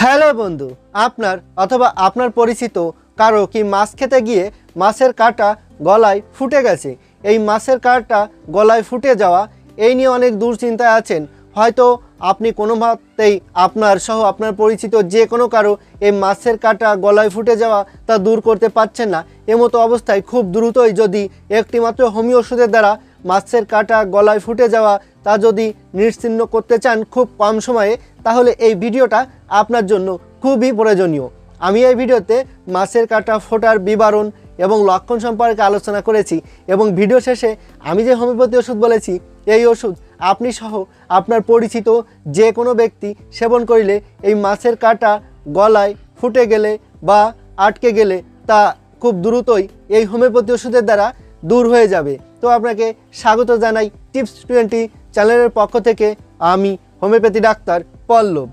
Hello বন্ধু, আপনার অথবা আপনার পরিচিত কারও কি মাছ খেতে গিয়ে মাছের কাঁটা গলায় ফুটে গেছে? এই মাছের কাটা গলায় ফুটে যাওয়া, এই নিয়ে অনেক দুশ্চিন্তায় আছেন। হয়তো আপনি কোনোভাবেই আপনার সহ আপনার পরিচিত যে কোনো কারও এই মাছের কাটা গলায় ফুটে যাওয়া তা দূর করতে পারছেন না। এমতো অবস্থায় খুব দ্রুতই যদি একটি মাত্র হোমিও ওষুধের দ্বারা মাছের কাঁটা, গলায় ফুটে যাওয়া, তা যদি নিশ্চিহ্ন করতে চান খুব কম সময়ে, তাহলে এই ভিডিওটা আপনার জন্য খুবই প্রয়োজনীয়। আমি এই ভিডিওতে মাছের কাঁটা, ফোটার বিবরণ এবং লক্ষণ সম্পর্কে আলোচনা করেছি এবং ভিডিও শেষে আমি যে হোমিওপ্যাথি ওষুধ বলেছি, এই ওষুধ আপনি সহ আপনার পরিচিত যে কোনো ব্যক্তি সেবন করিলে এই মাছের কাঁটা গলায় ফুটে গেলে বা আটকে গেলে তা খুব দ্রুতই এই হোমিওপ্যাথি ওষুধের দ্বারা দূর হয়ে যাবে। তো আপনাকে স্বাগত জানাই টিপস টোয়েন্টি চ্যানেলের পক্ষ থেকে আমি হোমিওপ্যাথি ডাক্তার পল্লব।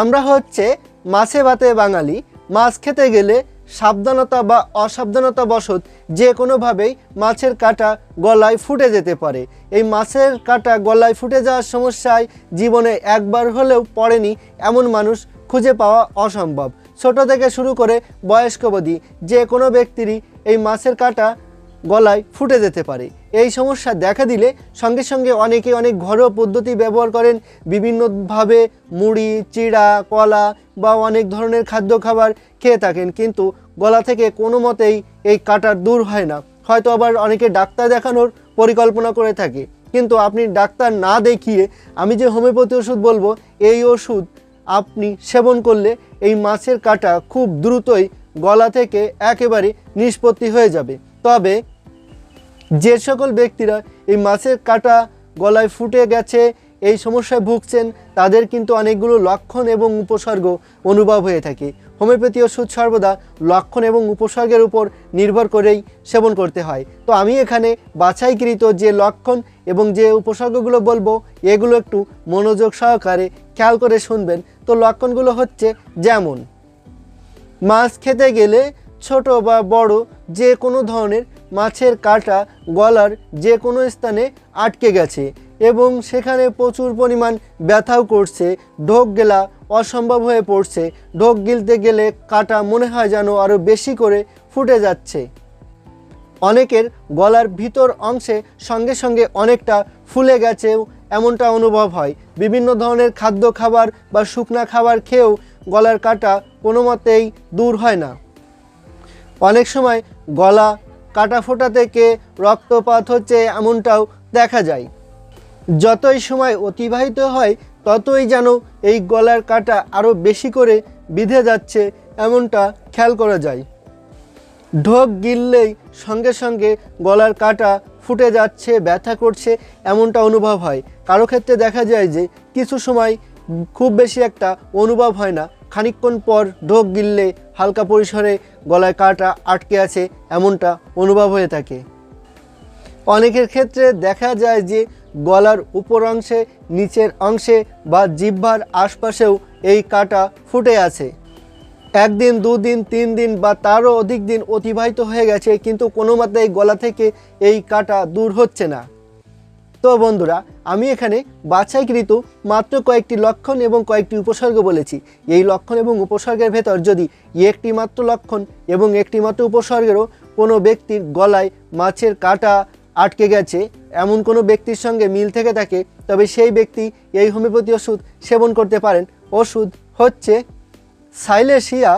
আমরা হচ্ছে মাছে ভাতে বাঙালি, মাছ খেতে গেলে সাবধানতা বা অসাবধানতা বশত যে কোনোভাবেই মাছের কাঁটা গলায় ফুটে যেতে পারে। এই মাছের কাঁটা গলায় ফুটে যাওয়ার সমস্যায় জীবনে একবার হলেও পড়েনি এমন মানুষ খুঁজে পাওয়া অসম্ভব। ছোট থেকে শুরু করে বয়স্ক অবধি যে কোনো ব্যক্তিরই এই মাছের কাঁটা গলায় ফুটে যেতে পারে। এই সমস্যা দেখা দিলে সঙ্গে সঙ্গে অনেকে অনেক ঘরোয়া পদ্ধতি ব্যবহার করেন। বিভিন্নভাবে মুড়ি, চিড়া, কলা বা অনেক ধরনের খাদ্য খাবার খেয়ে থাকেন। কিন্তু গলা থেকে কোনো মতেই এই কাটার দূর হয় না। হয়তো আবার অনেকে ডাক্তার দেখানোর পরিকল্পনা করে থাকে। কিন্তু আপনি ডাক্তার না দেখিয়ে আমি যে হোমিওপ্যাথি ওষুধ বলব, এই ওষুধ আপনি সেবন করলে এই মাছের কাটা খুব দ্রুতই গলা থেকে একেবারে নিষ্পত্তি হয়ে যাবে। তবে যে সকল ব্যক্তিরা এই মাছের কাটা গলায় ফুটে গেছে, এই সমস্যায় ভুগছেন, তাদের কিন্তু অনেকগুলো লক্ষণ এবং উপসর্গ অনুভব হয়ে থাকে। হোমিওপ্যাথি ওষুধ সর্বদা লক্ষণ এবং উপসর্গের উপর নির্ভর করেই সেবন করতে হয়। তো আমি এখানে বাছাইকৃত যে লক্ষণ এবং যে উপসর্গগুলো বলব, এগুলো একটু মনোযোগ সহকারে খেয়াল করে শুনবেন। তো লক্ষণগুলো হচ্ছে যেমন, মাছ খেতে গেলে ছোট বা বড় যে কোনো ধরনের মাছের কাঁটা গলার যে কোনো স্থানে আটকে গেছে এবং সেখানে প্রচুর পরিমাণ ব্যথাও করছে, ঢোক গেলা অসম্ভব হয়ে পড়ছে, ঢোক গিলতে গেলে কাঁটা মনে হয় যেন আরও বেশি করে ফুটে যাচ্ছে। অনেকের গলার ভিতর অংশে সঙ্গে সঙ্গে অনেকটা ফুলে গেছেও এমনটা অনুভব হয়। বিভিন্ন ধরনের খাদ্য খাবার বা শুকনা খাবার খেয়েও গলার কাটা কোনো মতেই দূর হয় না। অনেক সময় গলা কাটা ফোটা থেকে রক্তপাত হচ্ছে এমনটাও দেখা যায়। যতই সময় অতিবাহিত হয়, ততই যেন এই গলার কাটা আরও বেশি করে বিঁধে যাচ্ছে এমনটা খেয়াল করা যায়। ঢোক গিললেই সঙ্গে সঙ্গে গলার কাটা ফুটে যাচ্ছে, ব্যথা করছে এমনটা অনুভব হয়। কারও ক্ষেত্রে দেখা যায় যে কিছু সময় খুব বেশি একটা অনুভব হয় না। খানিকক্ষণ পর ঢোক গিললে হালকা পরিসরে গলায় কাটা আটকে আছে এমনটা অনুভব হয়ে থাকে। অনেকের ক্ষেত্রে দেখা যায় যে গলার উপর অংশে, নিচের অংশে বা জিহ্বার আশপাশেও এই কাটা ফুটে আছে। একদিন, দুদিন তিন দিন বা তারও অধিক দিন অতিবাহিত হয়ে গেছে, কিন্তু কোনো মতেই গলা থেকে এই কাটা দূর হচ্ছে না। তো বন্ধুরা, আমি এখানে বাছাইকৃত মাত্র কয়েকটি লক্ষণ এবং কয়েকটি উপসর্গ বলেছি। এই লক্ষণ এবং উপসর্গের ভেতর যদি একটি মাত্র লক্ষণ এবং একটি মাত্র উপসর্গেরও কোনো ব্যক্তির গলায় মাছের কাটা আটকে গেছে, এমন কোনো ব্যক্তির সঙ্গে মিল থেকে থাকে, তবে সেই ব্যক্তি এই হোমিওপ্যাথি ওষুধ সেবন করতে পারেন। ওষুধ হচ্ছে সাইলেশিয়া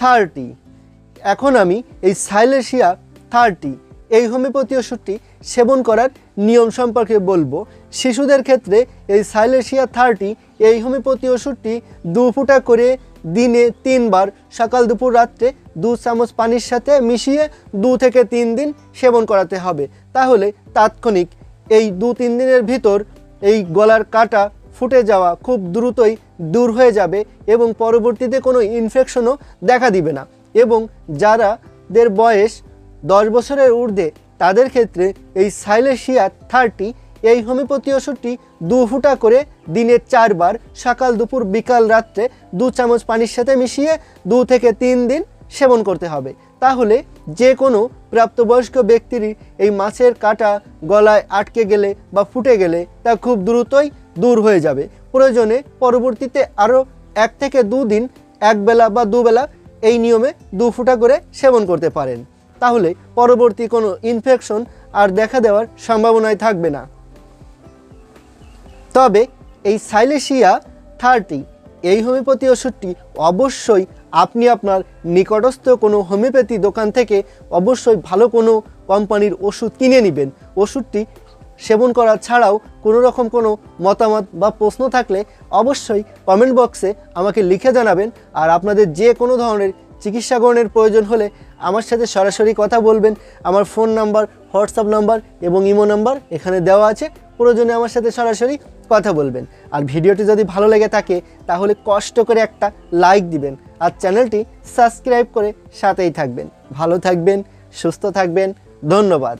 থার্টি। এখন আমি এই সাইলেশিয়া থার্টি এই হোমিওপ্যাথি ওষুধটি সেবন করার নিয়ম সম্পর্কে বলব। শিশুদের ক্ষেত্রে এই সাইলেশিয়া থার্টি এই হোমিওপ্যাথি ওষুধটি দু ফুটা করে দিনে তিনবার, সকাল, দুপুর, রাত্রে দু চামচ পানির সাথে মিশিয়ে দু থেকে তিন দিন সেবন করাতে হবে। তাহলে তাৎক্ষণিক এই দু তিন দিনের ভিতর এই গলার কাটা ফুটে যাওয়া খুব দ্রুতই দূর হয়ে যাবে এবং পরবর্তীতে কোনো ইনফেকশনও দেখা দিবে না। এবং যারা দের বয়স দশ বছরের ঊর্ধ্বে তাদের ক্ষেত্রে এই সাইলেশিয়া থার্টি, এই হোমিওপ্যাথি ওষুধটি দু ফুটা করে দিনে চারবার, সকাল, দুপুর, বিকাল, রাত্রে দু চামচ পানির সাথে মিশিয়ে দু থেকে তিন দিন সেবন করতে হবে। তাহলে যে কোনো প্রাপ্তবয়স্ক ব্যক্তিরই এই মাছের কাটা গলায় আটকে গেলে বা ফুটে গেলে তা খুব দ্রুতই দূর হয়ে যাবে। প্রয়োজনে পরবর্তীতে আরও এক থেকে দুদিন একবেলা বা দুবেলা এই নিয়মে দু ফুটা করে সেবন করতে পারেন। তাহলে পরবর্তী কোনো ইনফেকশন আর দেখা দেওয়ার সম্ভাবনাই থাকবে না। তবে এই সাইলেশিয়া থার্টি এই হোমিওপ্যাথি ওষুধটি অবশ্যই আপনি আপনার নিকটস্থ কোনো হোমিওপ্যাথি দোকান থেকে অবশ্যই ভালো কোনো কোম্পানির ওষুধ কিনে নেবেন। ওষুধটি সেবন করা ছাড়াও কোনো রকম কোনো মতামত বা প্রশ্ন থাকলে অবশ্যই কমেন্ট বক্সে আমাকে লিখে জানাবেন। আর আপনাদের যে কোনো ধরনের চিকিৎসা গ্রহণের প্রয়োজন হলে আমার সাথে সরাসরি কথা বলবেন। আমার ফোন নাম্বার, হোয়াটসঅ্যাপ নাম্বার এবং ইমো নাম্বার এখানে দেওয়া আছে। প্রয়োজনে আমার সাথে সরাসরি কথা বলবেন। আর ভিডিওটি যদি ভালো লেগে থাকে, তাহলে কষ্ট করে একটা লাইক দিবেন। আর চ্যানেলটি সাবস্ক্রাইব করে সাথেই থাকবেন। ভালো থাকবেন, সুস্থ থাকবেন। ধন্যবাদ।